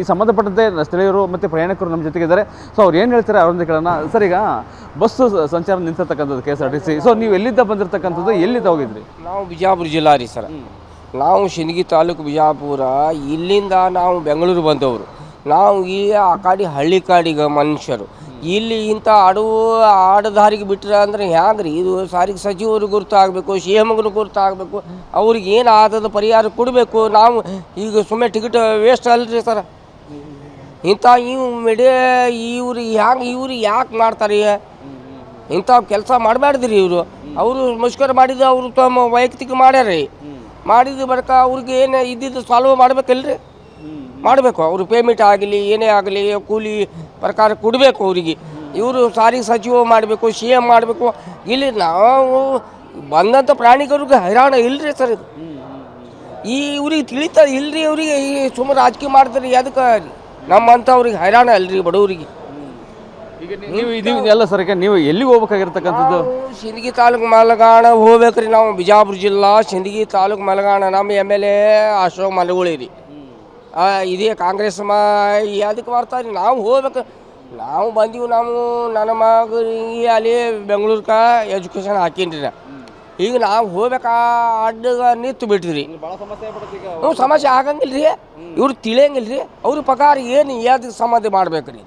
ಈ ಸಂಬಂಧಪಟ್ಟಂತೆ ಸ್ಥಳೀಯರು ಮತ್ತು ಪ್ರಯಾಣಿಕರು ನಮ್ಮ ಜೊತೆಗಿದ್ದಾರೆ ಸೊ ಅವ್ರು ಏನು ಹೇಳ್ತಾರೆ ಅವರೊಂದು ಕೇಳೋಣ. ಸರ್ ಈಗ ಬಸ್ಸು ಸಂಚಾರ ನಿಂತಿರ್ತಕ್ಕಂಥದ್ದು K S R T C so ನೀವು ಎಲ್ಲಿದ್ದ ಬಂದಿರತಕ್ಕಂಥದ್ದು ಎಲ್ಲಿದ್ದ ಹೋಗಿದ್ರಿ? ನಾವು ಬಿಜಾಪುರ ಜಿಲ್ಲಾ ರೀ ಸರ್. ನಾವು ಶಿನಗಿ ತಾಲೂಕು ಬಿಜಾಪುರ ಇಲ್ಲಿಂದ ನಾವು ಬೆಂಗಳೂರು ಬಂದವರು. ನಾವು ಈ ಆ ಕಾಡಿ ಹಳ್ಳಿ ಕಾಡಿಗ ಮನುಷ್ಯರು. ಇಲ್ಲಿ ಇಂಥ ಆಡು ಆಡದಾರಿಗೆ ಬಿಟ್ಟರೆ ಅಂದ್ರೆ ಹ್ಯಾಂಗ್ರಿ? ಇದು ಸಾರಿಗೆ ಸಚಿವರು ಗುರುತಾಗಬೇಕು ಸಿ ಎಮ್ಗೂ ಗುರುತಾಗಬೇಕು. ಅವ್ರಿಗೆ ಏನು ಆದದ ಪರಿಹಾರ ಕೊಡಬೇಕು? ನಾವು ಈಗ ಸುಮ್ಮನೆ ಟಿಕೆಟ್ ವೇಸ್ಟ್ ಅಲ್ರಿ ಸರ್. ಇಂಥ ಇವು ಮಿಡೇ ಇವ್ರು ಹ್ಯಾಂಗೆ ಇವ್ರು ಯಾಕೆ ಮಾಡ್ತಾರೆ? ಇಂಥ ಕೆಲಸ ಮಾಡಬಾರ್ದ್ರಿ ಇವರು. ಅವರು ಮುಷ್ಕರ ಮಾಡಿದ್ದು ಅವರು ತಮ್ಮ ವೈಯಕ್ತಿಕ ಮಾಡ್ಯಾರ್ರಿ. ಮಾಡಿದ ಬಳಿಕ ಅವ್ರಿಗೆ ಏನು ಇದ್ದಿದ್ದು ಸಾಲ್ವ್ ಮಾಡ್ಬೇಕಲ್ರಿ? ಮಾಡಬೇಕು. ಅವರು ಪೇಮೆಂಟ್ ಆಗಲಿ, ಏನೇ ಆಗಲಿ, ಕೂಲಿ ಪ್ರಕಾರ ಕೊಡಬೇಕು ಅವರಿಗೆ. ಇವರು ಸಾರಿಗೆ ಸಚಿವ ಮಾಡಬೇಕು ಸಿ ಎಂ ಮಾಡಬೇಕು. ಇಲ್ಲಿ ನಾವು ಬಂದಂಥ ಪ್ರಾಣಿಗರಿಗೆ ಹೈರಾಣ ಇಲ್ಲರಿ ಸರ್ ಈ ಇವ್ರಿಗೆ ತಿಳಿತಾ ಇಲ್ರಿ ಅವರಿಗೆ ಈ ಸುಮ್ಮನೆ ರಾಜಕೀಯ ಮಾಡ್ತಾರೆ ಅದಕ್ಕೆ ನಮ್ಮಂಥವ್ರಿಗೆ ಹೈರಾಣ ಅಲ್ರಿ ಬಡವರಿಗೆ. ಈಗ ನೀವು ಇದೀವಿ ಎಲ್ಲ ಸರ್ ನೀವು ಎಲ್ಲಿಗೆ ಹೋಗ್ಬೇಕಾಗಿರ್ತಕ್ಕಂಥದ್ದು? ಸಿಂದಗಿ ತಾಲೂಕು ಮಲಗಾಣ ಹೋಗ್ಬೇಕ್ರಿ ನಾವು ಬಿಜಾಪುರ ಜಿಲ್ಲಾ ಸಿಂದಗಿ ತಾಲೂಕು ಮಲಗಾಣ ನಮ್ಮ M L A Ashok Malaguli ರೀ. ಇದೇ ಕಾಂಗ್ರೆಸ್ ಮಾ ಅದಕ್ಕೆ ಬರ್ತಾರೆ ನಾವು ಹೋಗ್ಬೇಕು ನಾವು ಬಂದೀವಿ ನಾವು ನನ್ನ ಮಗ ಅಲ್ಲಿ ಬೆಂಗಳೂರ್ಕ ಎಜುಕೇಷನ್ ಹಾಕೀನಿ ರೀ ಈಗ ನಾವು ಹೋಗ್ಬೇಕಾ ಅಡ್ಡಗ ನಿಂತು ಬಿಟ್ಟಿದ್ರಿ. ಸಮಸ್ಯೆ ಹ್ಞೂ ಆಗಂಗಿಲ್ಲ ರೀ ಇವ್ರು ತಿಳಿಯಂಗಿಲ್ಲ ರೀ ಅವ್ರ ಪ್ರಕಾರ ಏನು ಯಾವ್ದಕ್ಕೆ ಸಂಬಂಧ ಮಾಡ್ಬೇಕು ರೀ